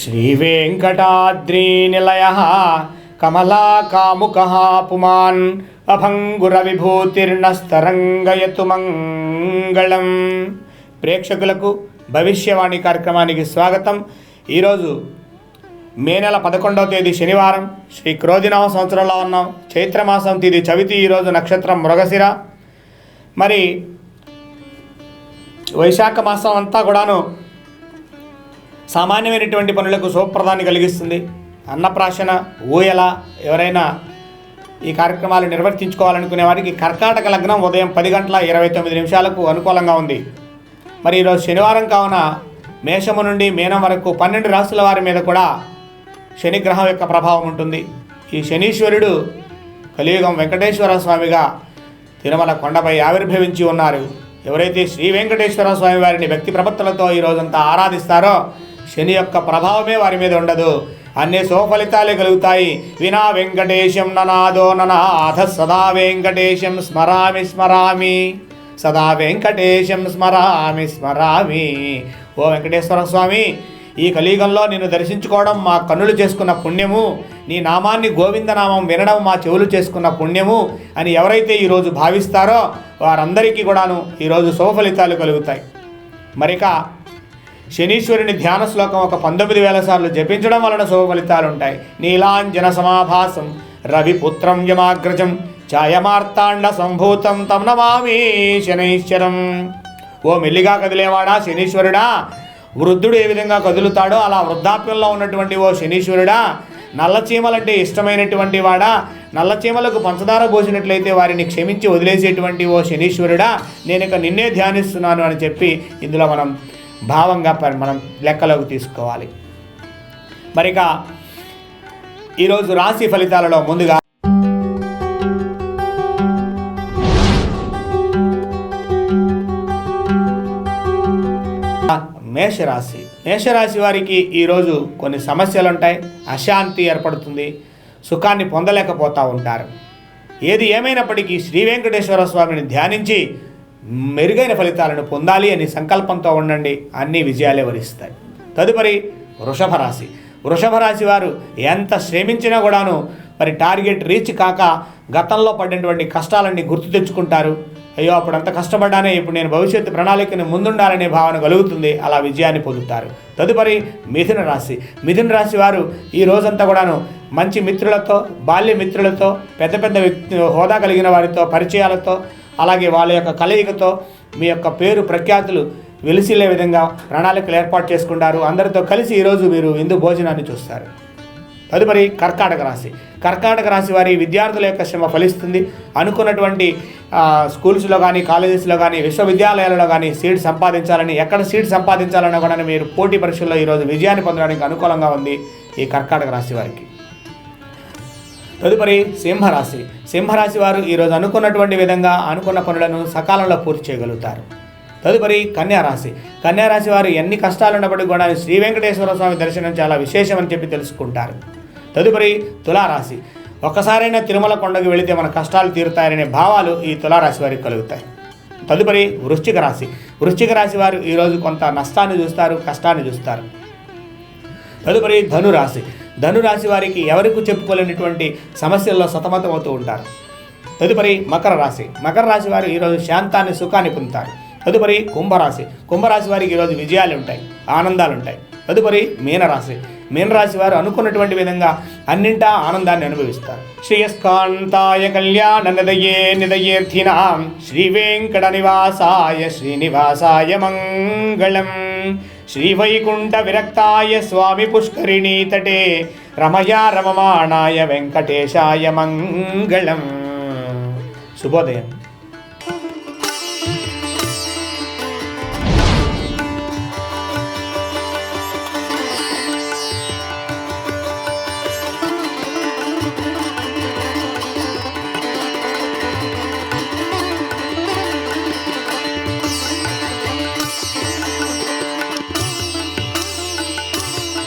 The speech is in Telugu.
శ్రీవేంకటాద్రీనిలయ కమలాకాముక పుమాన్ అభంగురవిభూతిర్ణస్తరంగయతు మంగళం ప్రేక్షకులకు భవిష్యవాణి కార్యక్రమానికి స్వాగతం. ఈరోజు మే నెల పదకొండవ తేదీ శనివారం. శ్రీ క్రోధినామ సంవత్సరంలో ఉన్నాం. చైత్రమాసం తేదీ చవితి ఈరోజు నక్షత్రం మృగశిర. మరి వైశాఖ మాసం అంతా కూడాను సామాన్యమైనటువంటి పనులకు శుభప్రదాన్ని కలిగిస్తుంది. అన్నప్రాశన ఊయల ఎవరైనా ఈ కార్యక్రమాలు నిర్వర్తించుకోవాలనుకునే వారికి కర్కాటక లగ్నం ఉదయం పది గంటల ఇరవై తొమ్మిది నిమిషాలకు అనుకూలంగా ఉంది. మరి ఈరోజు శనివారం కావున మేషము నుండి మీనం వరకు పన్నెండు రాసుల వారి మీద కూడా శనిగ్రహం యొక్క ప్రభావం ఉంటుంది. ఈ శనీశ్వరుడు కలియుగం వెంకటేశ్వర స్వామిగా తిరుమల కొండపై ఆవిర్భవించి ఉన్నారు. ఎవరైతే శ్రీ వెంకటేశ్వర స్వామి వారిని భక్తి ప్రపత్తులతో ఈ రోజంతా ఆరాధిస్తారో శని యొక్క ప్రభావమే వారి మీద ఉండదు. అన్ని సుఫలితాలే కలుగుతాయి. వినా వెంకటేశం ననాదో ననాథ సదా వెంకటేశం స్మరామి స్మరామి. సదా వెంకటేశం స్మరామి స్మరామి. ఓ వెంకటేశ్వర స్వామి ఈ కలియుగంలో నిన్ను దర్శించుకోవడం మా కన్నులు చేసుకున్న పుణ్యము. నీ నామాన్ని గోవిందనామం వినడం మా చెవులు చేసుకున్న పుణ్యము అని ఎవరైతే ఈరోజు భావిస్తారో వారందరికీ కూడాను ఈరోజు శుభఫలితాలు కలుగుతాయి. మరిక శనీశ్వరుని ధ్యాన శ్లోకం ఒక పంతొమ్మిది వేల సార్లు జపించడం వలన శుభ ఫలితాలు ఉంటాయి. నీలాంజన సమాభాసం రవిపుత్రం యమాగ్రజం ఛాయమార్తాండ సంభూతం తమ్ నమామి శనైశ్వరం ఓ మెల్లిగా కదిలేవాడా శనీశ్వరుడా? వృద్ధుడు ఏ విధంగా కదులుతాడో అలా వృద్ధాప్యంలో ఉన్నటువంటి ఓ శనీశ్వరుడా నల్లచీమలంటే ఇష్టమైనటువంటి వాడా నల్లచీమలకు పంచదార పోసినట్లయితే వారిని క్షమించి వదిలేసేటువంటి ఓ శనీశ్వరుడా నేను ఇక నిన్నే ధ్యానిస్తున్నాను అని చెప్పి ఇందులో మనం భావంగా మనం లెక్కలోకి తీసుకోవాలి. మరిక ఈరోజు రాశి ఫలితాలలో ముందుగా మేషరాశి. మేషరాశి వారికి ఈరోజు కొన్ని సమస్యలు ఉంటాయి అశాంతి ఏర్పడుతుంది. సుఖాన్ని పొందలేకపోతూ ఉంటారు. ఏది ఏమైనప్పటికీ శ్రీ వెంకటేశ్వర స్వామిని ధ్యానించి మెరుగైన ఫలితాలను పొందాలి అని సంకల్పంతో ఉండండి. అన్ని విజయాలే వరిస్తాయి. తదుపరి వృషభ రాశి. వృషభ రాశి వారు ఎంత శ్రమించినా కూడాను మరి టార్గెట్ రీచ్ కాక గతంలో పడినటువంటి కష్టాలన్నీ గుర్తు తెచ్చుకుంటారు. అయ్యో అప్పుడు అంత కష్టపడ్డానే ఇప్పుడు నేను భవిష్యత్తు ప్రణాళికను ముందుండాలనే భావన కలుగుతుంది. అలా విజయాన్ని పొందుతారు. తదుపరి మిథున రాశి. మిథున రాశి వారు ఈ రోజంతా కూడాను మంచి మిత్రులతో బాల్య మిత్రులతో పెద్ద పెద్ద వ్యక్తి హోదా కలిగిన వారితో పరిచయాలతో అలాగే వాళ్ళ యొక్క కలయికతో మీ యొక్క పేరు ప్రఖ్యాతులు వెలిసిల్లే విధంగా ప్రణాళికలు ఏర్పాటు చేసుకుంటారు. అందరితో కలిసి ఈరోజు మీరు విందు భోజనాన్ని చూస్తారు. తదుపరి కర్కాటక రాశి. కర్కాటక రాశి వారి విద్యార్థుల యొక్క శ్రమ ఫలిస్తుంది. అనుకున్నటువంటి స్కూల్స్లో కానీ కాలేజెస్లో కానీ విశ్వవిద్యాలయాలలో కానీ సీట్ సంపాదించాలని ఎక్కడ సీట్ సంపాదించాలన్నా కూడా మీరు పోటీ పరీక్షల్లో ఈరోజు విజయాన్ని పొందడానికి అనుకూలంగా ఉంది ఈ కర్కాటక రాశి వారికి. తదుపరి సింహరాశి. సింహరాశి వారు ఈరోజు అనుకున్నటువంటి విధంగా అనుకున్న పనులను సకాలంలో పూర్తి చేయగలుగుతారు. తదుపరి కన్యారాశి. కన్యారాశి వారు ఎన్ని కష్టాలు ఉన్నప్పటికీ కూడా శ్రీ వెంకటేశ్వర స్వామి దర్శనం చాలా విశేషమని చెప్పి తెలుసుకుంటారు. తదుపరి తులారాశి. ఒక్కసారైనా తిరుమల కొండకు వెళితే మన కష్టాలు తీరుతాయనే భావాలు ఈ తులారాశి వారికి కలుగుతాయి. తదుపరి వృశ్చిక రాశి. వృశ్చిక రాశి వారు ఈరోజు కొంత నష్టాన్ని చూస్తారు కష్టాన్ని చూస్తారు. తదుపరి ధనురాశి. ధనురాశి వారికి ఎవరికి చెప్పుకోలేనటువంటి సమస్యల్లో సతమతమవుతూ ఉంటారు. తదుపరి మకర రాశి. మకర రాశి వారు ఈరోజు శాంతాన్ని సుఖాన్ని పొందుతారు. తదుపరి కుంభరాశి. కుంభరాశి వారికి ఈరోజు విజయాలు ఉంటాయి ఆనందాలు ఉంటాయి. తదుపరి మీనరాశి. మీనరాశి వారు అనుకున్నటువంటి విధంగా అన్నింటా ఆనందాన్ని అనుభవిస్తారు. శ్రేయస్కాంతాయ కళ్యాణ నిదయే నిదయేర్థినాం శ్రీ వెంకట నివాసాయ శ్రీనివాసాయ మంగళం. శ్రీవైకుంఠ విరక్తాయ స్వామి పుష్కరిణీ తటే రమయా రమమాణాయ వెంకటేశాయ మంగళం. శుభోదయం.